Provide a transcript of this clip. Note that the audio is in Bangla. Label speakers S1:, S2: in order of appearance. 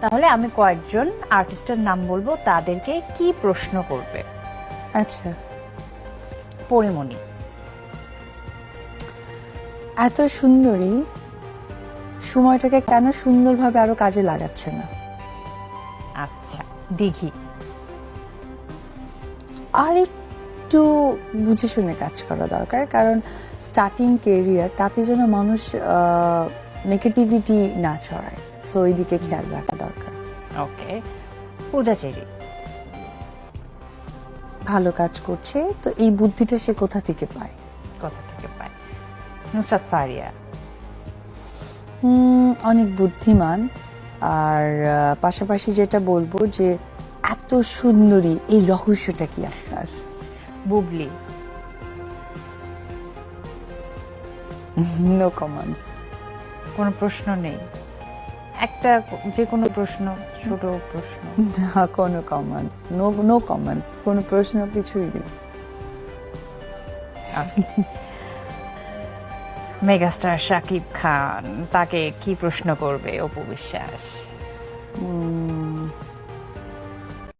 S1: তাহলে আমি কয়েকজন আর্টিস্টের নাম বলব তাদেরকে কি প্রশ্ন করবে?
S2: আচ্ছা।
S1: পরিমণি।
S2: এত সুন্দরী সময়টাকে কেন সুন্দরভাবে আরও কাজে লাগাচ্ছে না?
S1: আচ্ছা দিঘি।
S2: আর একটু বুঝে শুনে কাজ করা দরকার কারণ স্টার্টিং কেরিয়ার তাতে যেন মানুষ নেগেটিভিটি না ছড়ায়। সো ওই দিকে খেয়াল রাখা দরকার।
S1: ওকে পূজা চেরি
S2: ভালো কাজ করছে তো এই বুদ্ধিটা সে কোথা থেকে পায়?
S1: কোথা থেকে পায়? নুসরাত ফারিয়া।
S2: অনেক বুদ্ধিমান আর পাশাপাশি যেটা বলব যে এত সুন্দরী এই রহস্যটা কি আপনার?
S1: বুবলি।
S2: নো কমেন্টস
S1: কোনো প্রশ্ন নেই? একটা যে কোনো প্রশ্ন ছোট প্রশ্ন।
S2: না কোনো কমেন্টস নো নো কমেন্টস কোনো প্রশ্ন কিছুই নেই।
S1: মেগাস্টার শাকিব খান তাকে কি প্রশ্ন করবে অপু বিশ্বাস?